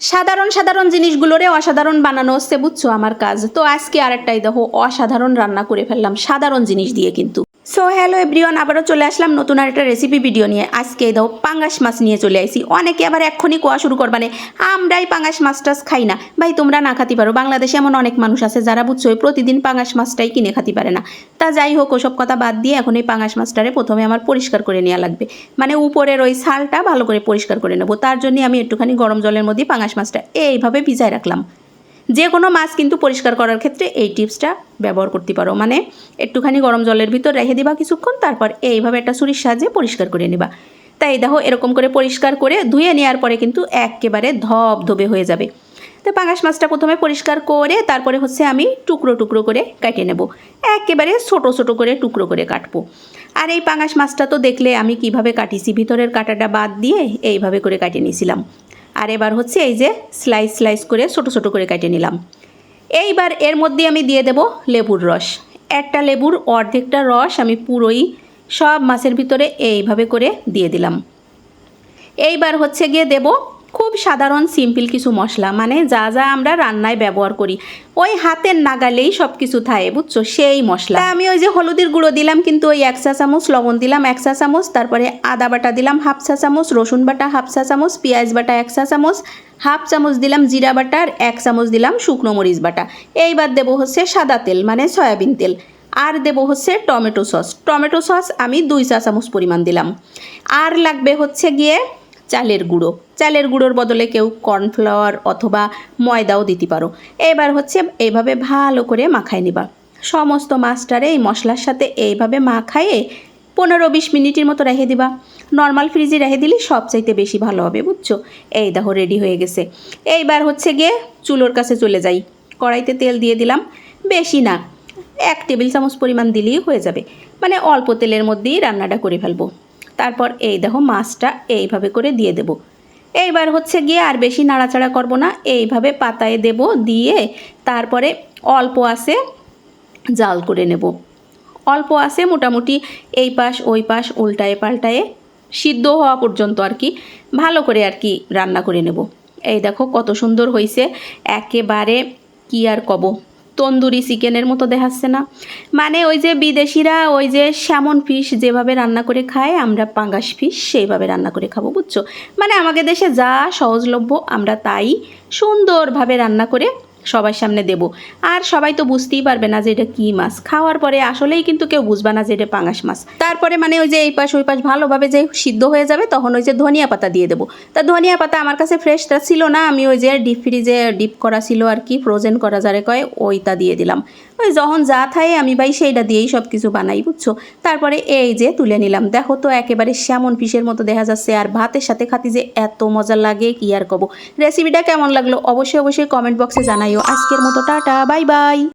সাধারণ সাধারণ জিনিসগুলোরে অসাধারণ বানানো হচ্ছে, বুঝছ? আমার কাজ। তো আজকে আরেকটাই দেখো, অসাধারণ রান্না করে ফেললাম, সাধারণ জিনিস দিয়ে কিন্তু। সো হ্যালো এভরিওয়ান আবারও চলে আসলাম নতুন আর একটা রেসিপি ভিডিও নিয়ে। আজকে দাও পাঙ্গাস মাছ নিয়ে চলে আইছি। অনেকে আবার এক্ষুনি কোয়া শুরু করবানে আমরাই পাঙ্গাস মাছ টাছ খাই না। ভাই, তোমরা না খাতে পারো। বাংলাদেশে এমন অনেক মানুষ আছে যারা বুঝছ প্রতিদিন পাঙ্গাস মাছটাই কিনে খাতে পারে না। তা যাই হোক, ওসব কথা বাদ দিয়ে এখন এই পাঙ্গাস মাছটারে প্রথমে আমার পরিষ্কার করে নেওয়া লাগবে। মানে উপরের ওই ছালটা ভালো করে পরিষ্কার করে নেব। তার জন্য আমি একটুখানি গরম জলের মধ্যে পাঙ্গাস মাছটা এইভাবে ভিজায় রাখলাম। যে কোনো মাছ কিন্তু পরিষ্কার করার ক্ষেত্রে এই টিপসটা ব্যবহার করতে পারো। মানে একটুখানি গরম জলের ভিতর রেখে দিবা কিছুক্ষণ, তারপর এইভাবে একটা ছুরির সাহায্যে পরিষ্কার করে নিবা। তাই দেখো এরকম করে পরিষ্কার করে ধুয়ে নেওয়ার পরে কিন্তু একেবারে ধব ধবে হয়ে যাবে। তো পাঙাশ মাছটা প্রথমে পরিষ্কার করে তারপরে হচ্ছে আমি টুকরো টুকরো করে কেটে নেব। একেবারে ছোট ছোট করে টুকরো করে কাটবো। আর এই পাঙাশ মাছটা তো দেখলে আমি কীভাবে কাটিছি, ভিতরের কাটাটা বাদ দিয়ে এইভাবে করে কাটিয়ে নিয়েছিলাম। আর এবার হচ্ছে এই যে স্লাইস স্লাইস করে ছোটো ছোটো করে কেটে নিলাম। এইবার এর মধ্যে আমি দিয়ে দেব লেবুর রস। একটা লেবুর অর্ধেকটা রস আমি পুরোই সব মাছের ভিতরে এইভাবে করে দিয়ে দিলাম। এইবার হচ্ছে গিয়ে দেব খুব সাধারণ সিম্পল কিছু মশলা মানে যা যা আমরা রান্নায় ব্যবহার করি। ওই হাতের নাগালেই সব কিছু থাকে, বুঝছ? সেই মশলা। আমি ওই যে হলুদের গুঁড়ো দিলাম, কিন্তু ওই এক চা চামচ লবণ দিলাম এক চা চামচ, তারপরে আদা বাটা দিলাম হাফ চা চামচ, রসুন বাটা হাফ চা চামচ, পেঁয়াজ বাটা এক চা চামচ, হাফ চামচ দিলাম জিরা বাটা আর এক চামচ দিলাম শুকনো মরিচ বাটা। এইবার দেবো হচ্ছে সাদা তেল মানে সয়াবিন তেল। আর দেবো হচ্ছে টমেটো সস। টমেটো সস আমি দুই চা চামচ পরিমাণ দিলাম। আর লাগবে হচ্ছে গিয়ে চালের গুঁড়ো। চালের গুঁড়োর বদলে কেউ কর্নফ্লাওয়ার অথবা ময়দাও দিতে পারো। এবার হচ্ছে এইভাবে ভালো করে মাখায় নিবা। সমস্ত মাছটারে এই মশলার সাথে এইভাবে মাখায়ে পনেরো বিশ মিনিটের মতো রেখে দিবা। নর্মাল ফ্রিজে রেখে দিলে সবচাইতে বেশি ভালো হবে, বুঝছ? এই দেখো, রেডি হয়ে গেছে। এইবার হচ্ছে গিয়ে চুলোর কাছে চলে যাই। কড়াইতে তেল দিয়ে দিলাম। বেশি না, এক টেবিল চামচ পরিমাণ দিলেই হয়ে যাবে। মানে অল্প তেলের মধ্যেই রান্নাটা করে ফেলব। তারপর এই দেখো মাছটা এইভাবে করে দিয়ে দেব। এইবার হচ্ছে গিয়ে আর বেশি নাড়াচাড়া করব না, এইভাবে পাতায় দেব দিয়ে তারপরে অল্প আছে জাল করে নেব। অল্প আছে মোটামুটি এই পাশ ওই পাশ উল্টায়ে পাল্টায়ে সিদ্ধ হওয়া পর্যন্ত আর কি, ভালো করে আর কি রান্না করে নেব। এই দেখো কত সুন্দর হয়েছে একেবারে কি আর কব। তন্দুরি চিকেনের মতো দেখাচ্ছে না। মানে ওই যে বিদেশিরা ওই যে স্যামন ফিশ যেভাবে রান্না করে খায়, আমরা পাঙ্গাস ফিশ সেইভাবে রান্না করে খাব, বুঝছ? মানে আমাদের দেশে যা সহজলভ্য, আমরা তাই সুন্দরভাবে রান্না করে সবার সামনে দেব। আর সবাই তো বুঝতেই পারবে না যে এটা কী মাছ। খাওয়ার পরে আসলেই কিন্তু কেউ বুঝবে না যে এটা পাঙাশ মাছ। তারপরে মানে ওই যে এই পাশ ওই পাশ ভালোভাবে যে সিদ্ধ হয়ে যাবে, তখন ওই যে ধনিয়া পাতা দিয়ে দেবো। তা ধনিয়া পাতা আমার কাছে ফ্রেশটা ছিল না, আমি ওই যে ডিপ ফ্রিজে ডিপ করা ছিল আর কি ফ্রোজেন করা যারে কয়, ওইটা দিয়ে দিলাম। ওই যখন যা থাকে আমি ভাই সেইটা দিয়েই সব কিছু বানাই, বুঝছ? তারপরে এই যে তুলে নিলাম। দেখো তো একেবারে শ্যামন ফিশের মতো দেখা যাচ্ছে, আর ভাতের সাথে খাতি যে এত মজা লাগে, কি আর কব? রেসিপিটা কেমন লাগল? অবশ্যই অবশ্যই কমেন্ট বক্সে জানাইও। আজকের মতো টাটা বাই বাই